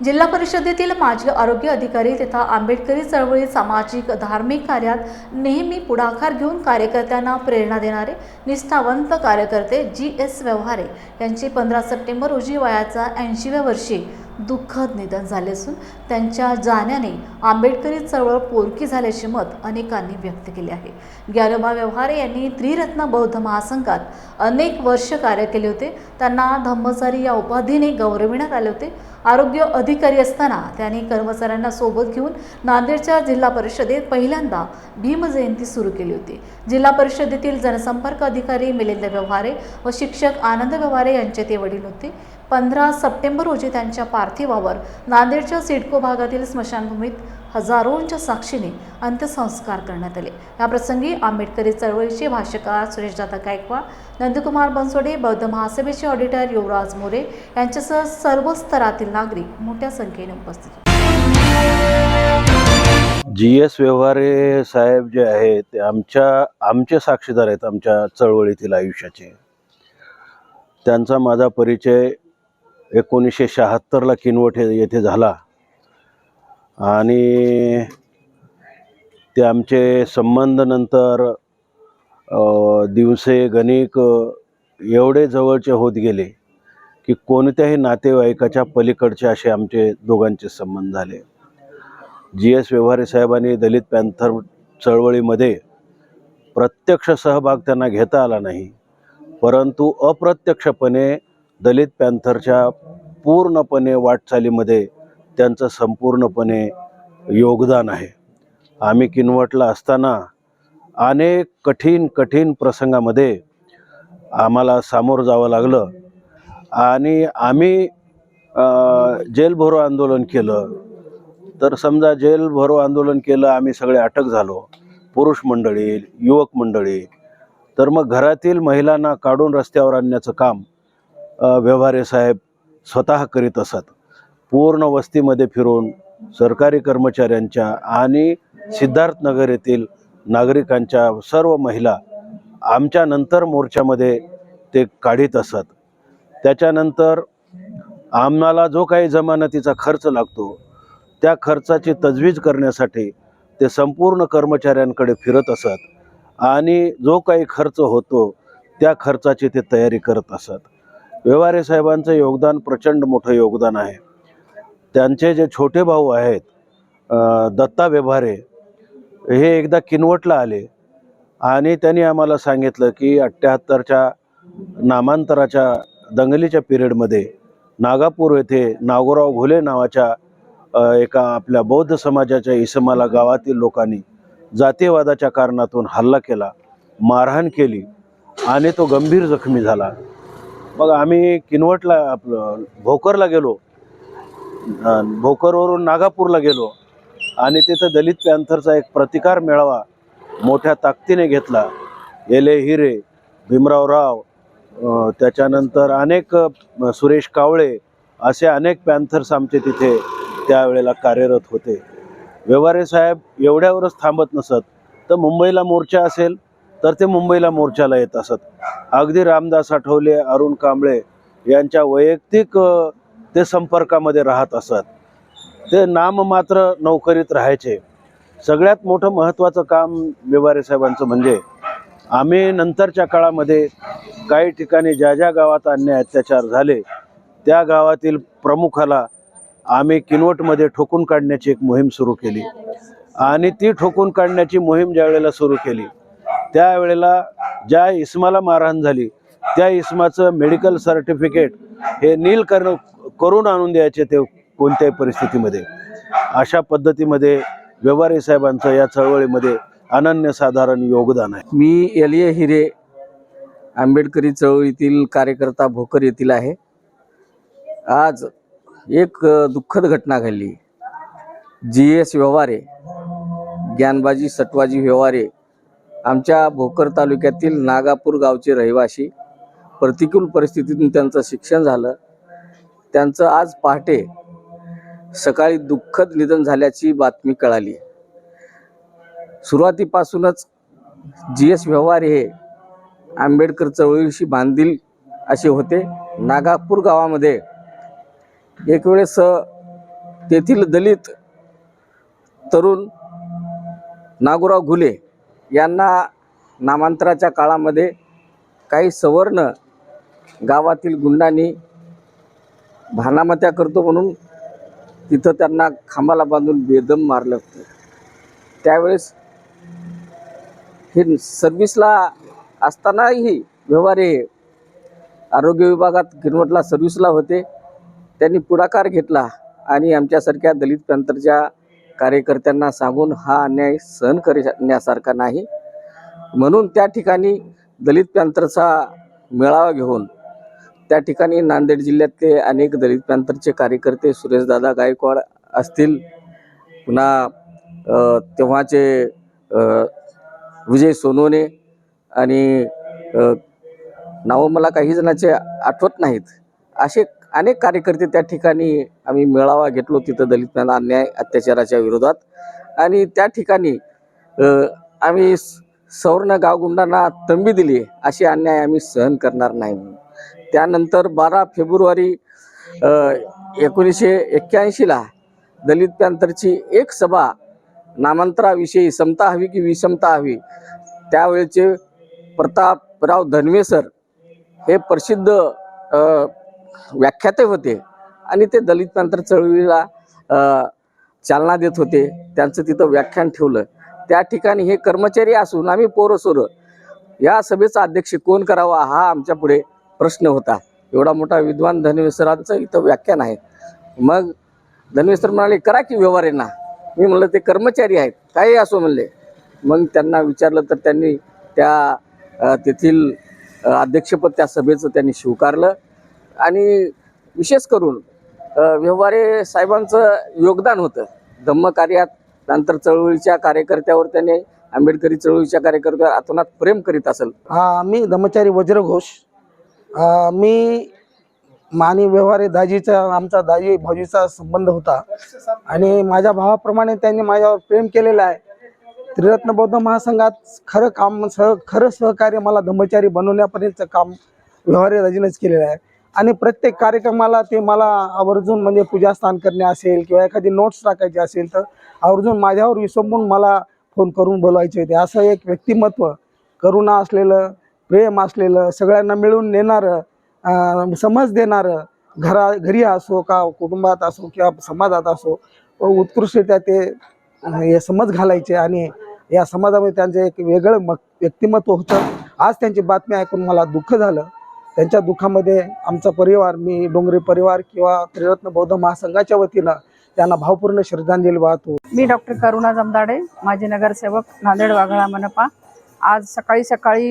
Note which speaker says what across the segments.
Speaker 1: जिल्हा परिषदेतील माजी आरोग्य अधिकारी तथा आंबेडकरी चळवळी सामाजिक धार्मिक कार्यात नेहमी पुढाकार घेऊन कार्यकर्त्यांना प्रेरणा देणारे निष्ठावंत कार्यकर्ते जी एस व्यवहारे यांचे पंधरा सप्टेंबर रोजी वयाचा ऐंशीव्या वर्षी दुःखद निधन झाले असून त्यांच्या जाण्याने आंबेडकरी चळवळ पोरकी झाल्याचे मत अनेकांनी व्यक्त केले आहे. ग्यारोबा व्यवहारे यांनी त्रिरत्न बौद्ध महासंघात अनेक वर्ष कार्य केले होते. त्यांना धम्मचारी या उपाधीने गौरविण्यात आले होते. आरोग्य अधिकारी असताना त्यांनी कर्मचाऱ्यांना सोबत घेऊन नांदेडच्या जिल्हा परिषदेत पहिल्यांदा भीमजयंती सुरू केली होती. जिल्हा परिषदेतील जनसंपर्क अधिकारी मिलिंद व्यवहारे व शिक्षक आनंद व्यवहारे यांचे ते वडील होते. पंधरा सप्टेंबर रोजी त्यांच्या पार्थिवावर नांदेडच्या सिडको भागातील स्मशानभूमीत हजारोंच्या साक्षीने अंत्यसंस्कार करण्यात आले. याप्रसंगी आंबेडकरी चळवळीचे भाष्यकार सुरेशदादा गायकवाड नंदकुमार बनसोडे बौद्ध महासभेचे ऑडिटर युवराज मोरे यांच्यासह सर्व स्तरातील नागरिक मोठ्या संख्येने उपस्थित
Speaker 2: जी एस व्यवहारे साहेब जे आहेत ते आमच्या आमचे साक्षीदार आहेत आमच्या चळवळीतील आयुष्याचे. त्यांचा माझा परिचय एकोणीसशे शहात्तरला किनवट येथे झाला. आणि ते आमचे संबंध नंतर दिवसे गणिक एवढे जवळचे होत गेले की कोणत्याही नातेवाईकाच्या पलीकडचे असे आमचे दोघांचे संबंध झाले. जी एस व्यवहारे साहेबांनी दलित पॅन्थर चळवळीमध्ये प्रत्यक्ष सहभाग त्यांना घेता आला नाही. परंतु अप्रत्यक्षपणे दलित पॅन्थरच्या पूर्णपणे वाटचालीमध्ये त्यांचं संपूर्णपणे योगदान आहे. आम्ही किनवटला असताना अनेक कठीण कठीण प्रसंगामध्ये आम्हाला सामोरं जावं लागलं आणि आम्ही जेलभरो जेल भरो आंदोलन केलं. तर समजा जेल भरो आंदोलन केलं आम्ही सगळे अटक झालो. पुरुष मंडळी युवक मंडळी. तर मग घरातील महिलांना काढून रस्त्यावर आणण्याचं काम व्यवहारे साहेब स्वतः करीत असत. पूर्ण वस्तीमध्ये फिरून सरकारी कर्मचाऱ्यांच्या आणि सिद्धार्थनगर येथील नागरिकांच्या सर्व महिला आमच्या नंतर मोर्चामध्ये ते काढीत असत. त्याच्यानंतर आम्हाला जो काही जमानतीचा खर्च लागतो त्या खर्चाची तजवीज करण्यासाठी ते संपूर्ण कर्मचाऱ्यांकडे फिरत असत आणि जो काही खर्च होतो त्या खर्चाची ते तयारी करत असत. व्यवहारे साहेबांचं योगदान प्रचंड मोठं योगदान आहे. त्यांचे जे छोटे भाऊ आहेत दत्ता व्यवहारे हे एकदा किनवटला आले आणि त्यांनी आम्हाला सांगितलं की अठ्ठ्याहत्तरच्या नामांतराच्या दंगलीच्या पिरियडमध्ये नागापूर येथे नागोराव घोले नावाच्या एका आपल्या बौद्ध समाजाच्या इसमाला गावातील लोकांनी जातीयवादाच्या कारणातून हल्ला केला मारहाण केली आणि तो गंभीर जखमी झाला. मग आम्ही किनवटला आपलं भोकरला गेलो. भोकरवरून नागापूरला गेलो. आणि तिथं दलित पॅन्थरचा एक प्रतिकार मेळावा मोठ्या ताकदीने घेतला. एले हिरे भीमराव राव त्याच्यानंतर अनेक सुरेश कावळे असे अनेक पॅन्थर्स आमचे तिथे त्यावेळेला कार्यरत होते. व्यवहारे साहेब एवढ्यावरच थांबत नसत. तर मुंबईला मोर्चा असेल तर ते मुंबईला मोर्चाला येत असत. अगदी रामदास आठवले अरुण कांबळे यांच्या वैयक्तिक ते संपर्कामध्ये राहत असत. ते नाम मात्र नोकरीत राहायचे. सगळ्यात मोठं महत्त्वाचं काम व्यवहारे साहेबांचं म्हणजे आम्ही नंतरच्या काळामध्ये काही ठिकाणी ज्या ज्या गावात अन्याय अत्याचार झाले त्या गावातील प्रमुखाला आम्ही किनवटमध्ये ठोकून काढण्याची एक मोहीम सुरू केली. आणि ती ठोकून काढण्याची मोहीम ज्यावेळेला सुरू केली त्यावेळेला ज्या इस्माला मारहाण झाली त्या इस्माचं मेडिकल सर्टिफिकेट हे नील करण करून आणून द्यायचे ते कोणत्याही परिस्थितीमध्ये. अशा पद्धतीमध्ये व्यवहारी साहेबांचं या चळवळीमध्ये अनन्यसाधारण योगदान आहे.
Speaker 3: मी एलिये हिरे आंबेडकरी चळवळीतील कार्यकर्ता भोकर येथील आहे. आज एक दुःखद घटना घडली. जी एस व्यवहारे ज्ञानबाजी सटवाजी व्यवहारे आमच्या भोकर तालुक्यातील नागापूर गावचे रहिवासी प्रतिकूल परिस्थितीतून त्यांचं शिक्षण झालं. त्यांचं आज पहाटे सकाळी दुःखद निधन झाल्याची बातमी कळाली. सुरुवातीपासूनच जी एस व्यवहार हे आंबेडकर चळवळीशी बांधील असे होते. नागापूर गावामध्ये एक वेळेस तेथील दलित तरुण नागोराव घुले यांना नामांतराच्या काळामध्ये काही सवर्ण गावातील गुंडांनी भानामत्या करतो म्हणून तिथं त्यांना खांबाला बांधून बेदम मारलं होतं. त्यावेळेस हे सर्व्हिसला असतानाही व्यवहारे आरोग्य विभागात गिरवटला सर्व्हिसला होते. त्यांनी पुढाकार घेतला आणि आमच्यासारख्या दलित प्रांतरच्या कार्यकर्त्यांना सांगून हा अन्याय सहन करण्यासारखा नाही. म्हणून त्या ठिकाणी दलित पॅंथरचा मेळावा घेऊन त्या ठिकाणी नांदेड जिल्ह्यातले अनेक दलित पॅंथरचे कार्यकर्ते सुरेशदादा गायकवाड असतील पुन्हा तेव्हाचे विजय सोनवणे आणि नावं मला काही जणांचे आठवत नाहीत. असे अनेक कार्यकर्ते त्या ठिकाणी आम्ही मेळावा घेतलो. तिथं दलितांना अन्याय अत्याचाराच्या विरोधात. आणि त्या ठिकाणी आम्ही सवर्ण गावगुंडांना तंबी दिली. अशी अन्याय आम्ही सहन करणार नाही त्यानंतर बारा फेब्रुवारी एकोणीसशे एक्क्याऐंशीला दलित पॅंथरची एक सभा नामांतराविषयी समता हवी की विषमता हवी? त्यावेळेचे प्रतापराव धनवे सर हे प्रसिद्ध व्याख्याते होते. आणि ते दलित पॅंथर चळवळीला चालना देत होते. त्यांचं तिथं व्याख्यान ठेवलं. त्या ठिकाणी हे कर्मचारी असून आम्ही पोरं या सभेचा अध्यक्ष कोण करावा हा आमच्या पुढे प्रश्न होता. एवढा मोठा विद्वान धनवेसरांचं इथं व्याख्यान आहे. मग धनवेसर म्हणाले करा की व्यवहार यांना मी म्हणलं ते कर्मचारी आहेत. काही असो म्हणले. मग त्यांना विचारलं तर त्यांनी त्या तेथील अध्यक्षपद त्या सभेचं त्यांनी स्वीकारलं. आणि विशेष करून व्यवहारे साहेबांचं योगदान होतं. धम्मकार्यात नंतर चळवळीच्या कार्यकर्त्यावर त्याने आंबेडकरी चळवळीच्या कार्यकर्त्यावर अतोनात प्रेम करीत असेल.
Speaker 4: मी धम्मचारी वज्रघोष मी मानी व्यवहारे दाजीचा आमचा दाजी भाऊजीचा संबंध होता. आणि माझ्या भावाप्रमाणे त्यांनी माझ्यावर प्रेम केलेलं आहे. त्रिरत्न बौद्ध महासंघात खरं काम सह खरं सहकार्य मला धम्मचारी बनवण्यापर्यंतचं काम व्यवहारे दाजीनेच केलेलं आहे. आणि प्रत्येक कार्यक्रमाला ते मला आवर्जून म्हणजे पूजास्थान करणे असेल किंवा एखादी नोट्स टाकायची असेल तर आवर्जून माझ्यावर विसंबून मला फोन करून बोलायचे होते. असं एक व्यक्तिमत्व करुणा असलेलं प्रेम असलेलं सगळ्यांना मिळून नेणारं समज देणारं घरा घरी असो का कुटुंबात असो किंवा समाजात असो उत्कृष्टरित्या ते हे समज घालायचे आणि या समाजामध्ये त्यांचं एक वेगळं मग व्यक्तिमत्व होतं. आज त्यांची बातमी ऐकून मला दुःख झालं. त्यांच्या दुःखामध्ये आमचा परिवार मी डोंगरी परिवार किंवा त्रिरत्न बौद्ध महासंघाच्या वतीनं त्यांना भावपूर्ण श्रद्धांजली वाहतो.
Speaker 5: मी डॉक्टर करुणा जमदाडे माजी नगरसेवक नांदेड वाघळा मनपा. आज सकाळी सकाळी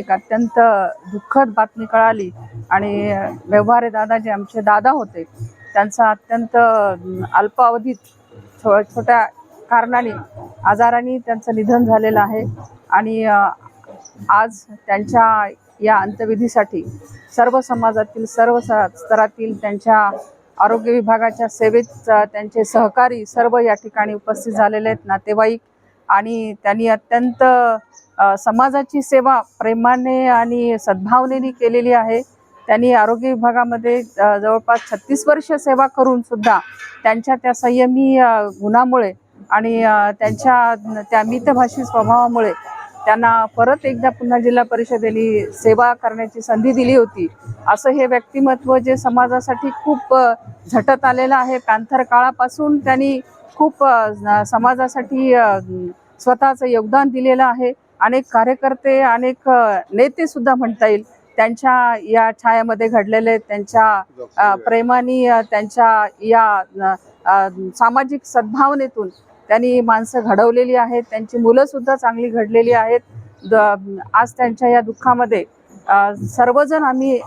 Speaker 5: एक अत्यंत दुःखद बातमी कळाली आणि व्यवहारे दादा जे आमचे दादा होते. त्यांचा अत्यंत अल्पावधीत छो छोट्या कारणाने आजाराने त्यांचं निधन झालेलं आहे आणि आज त्यांच्या या अंत्यविधीसाठी सर्व समाजातील सर्व स- स्तरातील त्यांच्या आरोग्य विभागाच्या सेवेत त्यांचे सहकारी सर्व या ठिकाणी उपस्थित झालेले आहेत. नातेवाईक आणि त्यांनी अत्यंत समाजाची सेवा प्रेमाने आणि सद्भावनेने केलेली आहे. त्यांनी आरोग्य विभागामध्ये जवळपास छत्तीस वर्ष सेवा करून सुद्धा त्यांच्या त्या संयमी गुणामुळे आणि त्यांच्या त्या मितभाषी स्वभावामुळे त्यांना परत एकदा पुन्हा जिल्हा परिषदेने सेवा करण्याची संधी दिली होती. असं हे व्यक्तिमत्व जे समाजासाठी खूप झटत आलेलं आहे. पॅन्थर काळापासून त्यांनी खूप समाजासाठी स्वतःचं योगदान दिलेलं आहे. अनेक कार्यकर्ते अनेक अ, नेते सुद्धा म्हणता येईल त्यांच्या या छायामध्ये घडलेले त्यांच्या प्रेमाने त्यांच्या या सामाजिक सद्भावनेतून त्यांनी माणसं घडवलेली आहेत त्यांची मुलंसुद्धा चांगली घडलेली आहेत. द- आज त्यांच्या या दुःखामध्ये सर्वजण आम्ही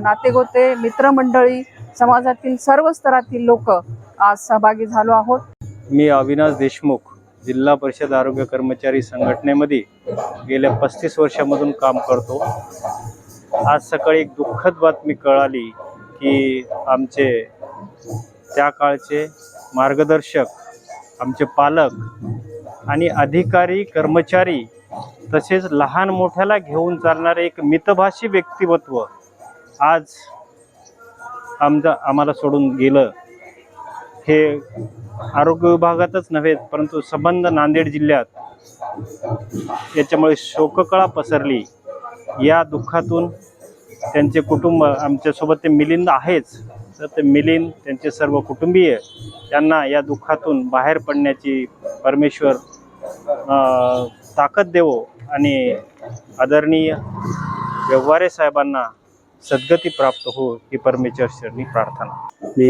Speaker 5: नातेगोते मित्रमंडळी समाजातील सर्व स्तरातील लोक आज सहभागी झालो आहोत.
Speaker 6: मी अविनाश देशमुख जिल्हा परिषद आरोग्य कर्मचारी संघटनेमध्ये गेल्या पस्तीस वर्षामधून काम करतो. आज सकाळी एक दुःखद बातमी कळाली की आमचे त्या काळचे मार्गदर्शक आमचे पालक आणि अधिकारी कर्मचारी तसेच लहान मोठ्याला घेऊन चालणारे एक मितभाषी व्यक्तिमत्व आज आमचा आम्हाला सोडून गेलं. हे आरोग्य विभागातच नव्हे परंतु संबंध नांदेड जिल्ह्यात याच्यामुळे शोककळा पसरली. या दुःखातून त्यांचे कुटुंब आमच्यासोबत ते मिलिंद आहेच. तर ते मिलिंद त्यांचे सर्व कुटुंबीय त्यांना या दुःखातून बाहेर पडण्याची परमेश्वर ताकद देवो आणि आदरणीय व्यवहारे साहेबांना सद्गती प्राप्त हो ही परमेश्वर शरणी प्रार्थना.
Speaker 7: मी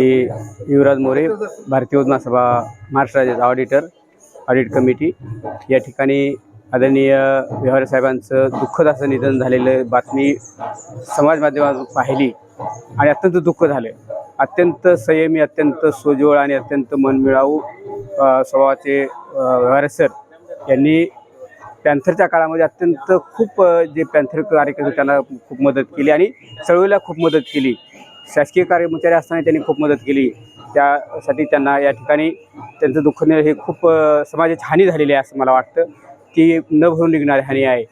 Speaker 7: युवराज मोरे भारतीय योजना सभा महाराष्ट्र राज्याचा ऑडिटर ऑडिट कमिटी या ठिकाणी आदरणीय व्यवहार साहेबांचं दुःखद असं निधन झालेलं बातमी समाज माध्यमातून पाहिली आणि अत्यंत दुःख झालं. अत्यंत संयमी अत्यंत सोजवळ आणि अत्यंत मनमिळावू स्वभावाचे अ, सर यांनी पॅन्थरच्या काळामध्ये अत्यंत खूप जे पॅन्थर कार्यकर्ते त्यांना खूप मदत केली आणि चळवळीला खूप मदत केली. शासकीय कर्मचारी असताना त्यांनी खूप मदत केली. त्यासाठी त्यांना या ठिकाणी त्यांचं दुःख हे खूप समाजाची हानी झालेली आहे असं मला वाटतं ती न भरून निघणारी हानी आहे.